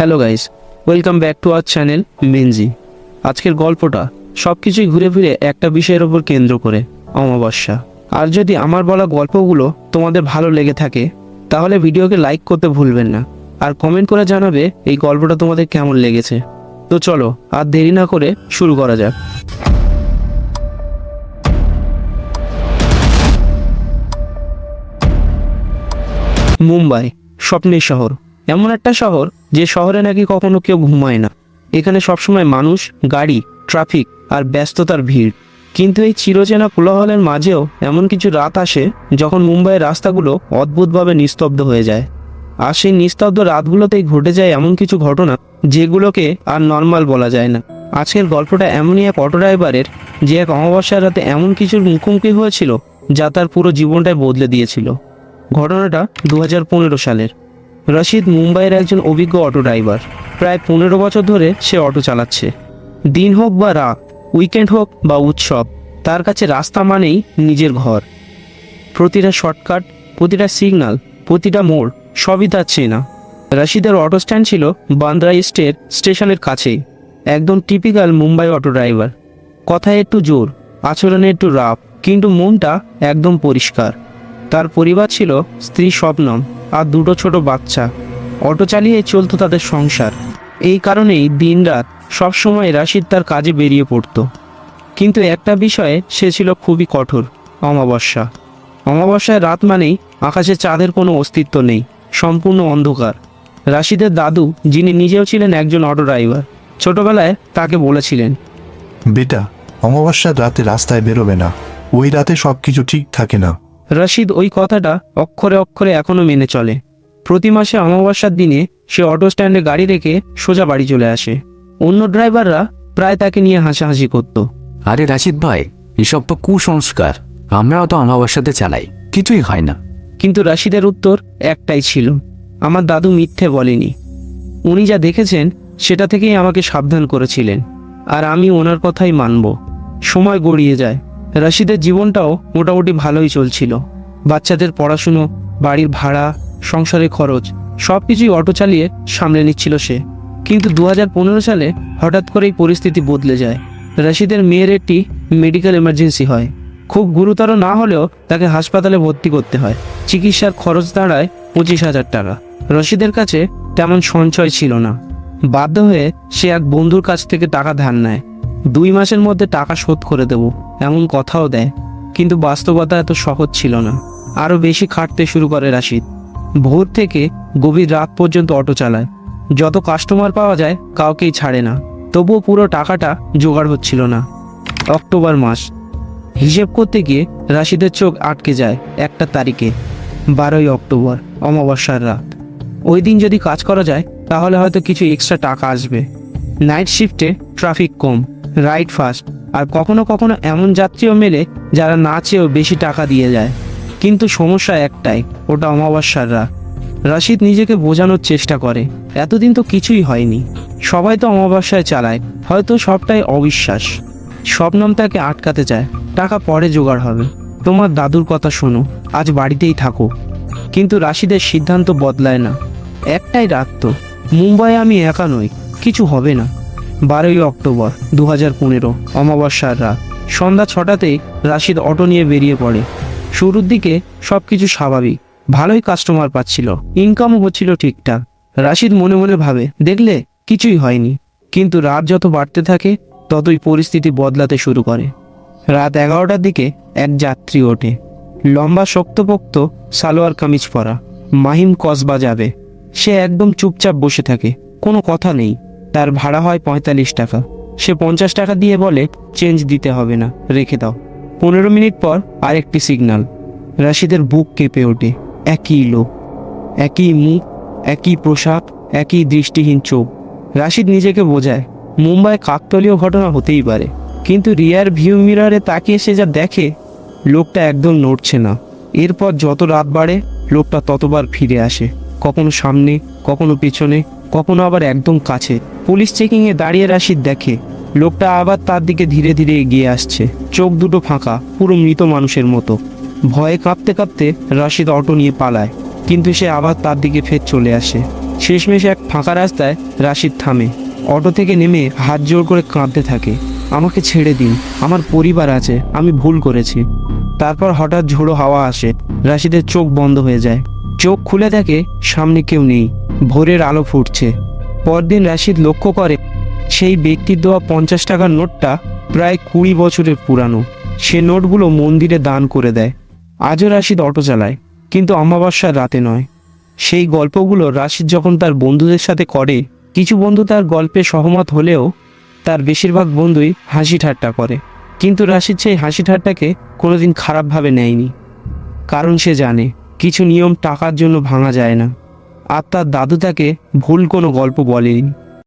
Hello guys welcome back to our channel মেনজি আজকের গল্পটা সব কিছুই ঘুরে ফিরে একটা বিষয়ের ওপর কেন্দ্র করে, অমাবস্যা। আর যদি আমার বলা গল্পগুলো তোমাদের ভালো লেগে থাকে, তাহলে ভিডিওকে লাইক করতে ভুলবেন না। আর কমেন্ট করে জানাবে এই গল্পটা তোমাদের কেমন লেগেছে। তো চলো, আর দেরি না করে শুরু করা যাক। মুম্বাই, স্বপ্নের শহর। এমন একটা শহর যে শহরে নাকি কখনো কেউ ঘুমায় না। এখানে সবসময় মানুষ, গাড়ি ট্রাফিক আর ব্যস্ততার ভিড়। কিন্তু এই চিরচেনা কোলাহলের মাঝেও এমন কিছু রাত আসে যখন মুম্বাইয়ের রাস্তাগুলো অদ্ভুতভাবে নিস্তব্ধ হয়ে যায়। আর সেই নিস্তব্ধ রাতগুলোতেই ঘটে যায় এমন কিছু ঘটনা যেগুলোকে আর নর্মাল বলা যায় না। আজকের গল্পটা এমনই এক অটো ড্রাইভারের যে এক অমাবস্যার রাতে এমন কিছুর মুখোমুখি হয়েছিল যা তার পুরো জীবনটাই বদলে দিয়েছিল। ঘটনাটা দু হাজার পনেরো সালের। রশিদ মুম্বাইয়ের একজন অভিজ্ঞ অটো ড্রাইভার। প্রায় পনেরো বছর ধরে সে অটো চালাচ্ছে। দিন হোক বা রাত, উইকেন্ড হোক বা উৎসব, তার কাছে রাস্তা মানেই নিজের ঘর। প্রতিটা শর্টকাট, প্রতিটা সিগন্যাল প্রতিটা মোড়, সবই তার চেনা। রশিদের অটো স্ট্যান্ড ছিল বান্দ্রা স্টেট স্টেশনের কাছেই, একদম টিপিক্যাল মুম্বাই অটো ড্রাইভার। কথায় একটু জোর, আচরণে একটু রাফ, কিন্তু মনটা একদম পরিষ্কার। তার পরিবার ছিল স্ত্রী স্বপ্নম আর দুটো ছোট বাচ্চা। অটো চালিয়ে চলতো তাদের সংসার। এই কারণেই দিনরাত সবসময় রাশিদ তার কাজে বেরিয়ে পড়তো। কিন্তু একটা বিষয়ে সে ছিল খুবই কঠোর, অমাবস্যা। অমাবস্যায় রাত মানেই আকাশে চাঁদের কোনো অস্তিত্ব নেই, সম্পূর্ণ অন্ধকার। রাশিদের দাদু, যিনি নিজেও ছিলেন একজন অটো ড্রাইভার, ছোটবেলায় তাকে বলেছিলেন, বেটা, অমাবস্যার রাতে রাস্তায় বেরোবে না। ওই রাতে সব কিছু ঠিক থাকে না। রশিদ ওই কথাটা অক্ষরে অক্ষরে এখনও মেনে চলে। প্রতি মাসে অমাবস্যার দিনে সে অটো স্ট্যান্ডে গাড়ি রেখে সোজা বাড়ি চলে আসে। অন্য ড্রাইভাররা প্রায় তাকে নিয়ে হাসাহাসি করত। আরে রাশিদ ভাই এসব তো কুসংস্কার। আমরাও তো অমাবস্যাতে চালাই কিছুই হয় না। কিন্তু রাশিদের উত্তর একটাই ছিল আমার দাদু মিথ্যে বলেনি। উনি যা দেখেছেন সেটা থেকেই আমাকে সাবধান করেছিলেন। আর আমি ওনার কথাই মানব। সময় গড়িয়ে যায়। রাশিদের জীবনটাও মোটামুটি ভালোই চলছিল। বাচ্চাদের পড়াশুনো, বাড়ির ভাড়া সংসারের খরচ সব কিছুই অটো চালিয়ে সামলে নিচ্ছিল সে। কিন্তু দু হাজার পনেরো সালে হঠাৎ করেই পরিস্থিতি বদলে যায়। রাশিদের মেয়ের একটি মেডিকেল এমার্জেন্সি হয়। খুব গুরুতর না হলেও তাকে হাসপাতালে ভর্তি করতে হয়। চিকিৎসার খরচ দাঁড়ায় পঁচিশ হাজার টাকা। রশিদের কাছে তেমন সঞ্চয় ছিল না। বাধ্য হয়ে সে এক বন্ধুর কাছ থেকে টাকা ধার নেয়। দুই মাসের মধ্যে টাকা শোধ করে দেব। এমন কথাও দেয়, কিন্তু বাস্তবতা এত সহজ ছিল না। আরও বেশি খাটতে শুরু করে রাশিদ। ভোর থেকে গভীর রাত পর্যন্ত অটো চালায়। যত কাস্টমার পাওয়া যায়, কাউকেই ছাড়ে না। তবুও পুরো টাকাটা জোগাড় হচ্ছিল না। অক্টোবর মাস। হিসেব করতে গিয়ে রাশিদের চোখ আটকে যায় একটা তারিখে। বারোই অক্টোবর, অমাবস্যার রাত। ওই দিন যদি কাজ করা যায়, তাহলে হয়তো কিছু এক্সট্রা টাকা আসবে। নাইট শিফটে ট্রাফিক কম। রাইড ফাস্ট আর কখনো কখনো এমন যাত্রীও মেলে যারা না চেয়েও বেশি টাকা দিয়ে যায়। কিন্তু সমস্যা একটাই, ওটা অমাবস্যার রাত রাশিদ নিজেকে বোঝানোর চেষ্টা করে। এতদিন তো কিছুই হয়নি। সবাই তো অমাবস্যায় চালায়, হয়তো সবটাই অবিশ্বাস। স্বপ্নম তাকে আটকাতে চায়, টাকা পরে জোগাড় হবে। তোমার দাদুর কথা শোনো, আজ বাড়িতেই থাকো। কিন্তু রাশিদের সিদ্ধান্ত বদলায় না। একটাই রাত তো। মুম্বাই আমি একা নই, কিছু হবে না। বারোই অক্টোবর দু হাজার পনেরো, অমাবস্যার রাত। সন্ধ্যা ছটাতেই রাশিদ অটো নিয়ে বেরিয়ে পড়ে। শুরুর দিকে সব কিছু স্বাভাবিক, ভালোই কাস্টমার পাচ্ছিল ইনকামও হচ্ছিল ঠিকঠাক। রাশিদ মনে মনে ভাবে, দেখলে কিছুই হয়নি। কিন্তু রাত যত বাড়তে থাকে, ততই পরিস্থিতি বদলাতে শুরু করে। রাত এগারোটার দিকে এক যাত্রী ওঠে। লম্বা শক্তপোক্ত সালোয়ার কামিজ পরা। মাহিম কসবা যাবে সে একদম চুপচাপ বসে থাকে, কোনো কথা নেই। তার ভাড়া হয় পঁয়তাল্লিশ টাকা। সে পঞ্চাশ টাকা দিয়ে বলে, চেঞ্জ দিতে হবে না, রেখে দাও। পনেরো মিনিট পর আরেকটি সিগন্যাল রাশিদের বুক কেঁপে ওঠে। একই লোক, একই মুখ, একই পোশাক, একই দৃষ্টিহীন চোখ। রাশিদ নিজেকে বোঝায়, মুম্বাই কাকতলীয় ঘটনা হতেই পারে। কিন্তু রিয়ার ভিউ মিররে তাকিয়ে সে যা দেখে, লোকটা একদম নড়ছে না। এরপর যত রাত বাড়ে, লোকটা ততবার ফিরে আসে। কখনো সামনে, কখনো পেছনে, কখনো আবার একদম কাছে। পুলিশ চেকিংয়ে দাঁড়িয়ে রাশিদ দেখে। লোকটা আবার তার দিকে ধীরে ধীরে এগিয়ে আসছে। চোখ দুটো ফাঁকা, পুরো মৃত মানুষের মতো। ভয়ে কাঁপতে কাঁপতে রাশিদ অটো নিয়ে পালায়, কিন্তু সে আবার তার দিকে ফের চলে আসে। শেষমেশ এক ফাঁকা রাস্তায় রাশিদ থামে। অটো থেকে নেমে হাত জোর করে কাঁদতে থাকে। আমাকে ছেড়ে দিন, আমার পরিবার আছে, আমি ভুল করেছি। তারপর হঠাৎ ঝোড়ো হাওয়া আসে। রাশিদের চোখ বন্ধ হয়ে যায়। চোখ খুলে দেখে সামনে কেউ নেই। ভোরের আলো ফুটছে। পরদিন রাশিদ লক্ষ্য করে, সেই ব্যক্তির দেওয়া পঞ্চাশ টাকার নোটটা প্রায় কুড়ি বছরের পুরানো। সে নোটগুলো মন্দিরে দান করে দেয়। আজও রাশিদ অটো চালায়, কিন্তু অমাবস্যার রাতে নয়। সেই গল্পগুলো রাশিদ যখন তার বন্ধুদের সাথে করে, কিছু বন্ধু তার গল্পে সহমত হলেও তার বেশিরভাগ বন্ধুই হাসি ঠাট্টা করে। কিন্তু রাশিদ সেই হাসি ঠাট্টাকে কোনোদিন খারাপভাবে নেয়নি। কারণ সে জানে কিছু নিয়ম টাকার জন্য ভাঙা যায় না। আর তার দাদু তাকে ভুল কোনো গল্প বলেনি।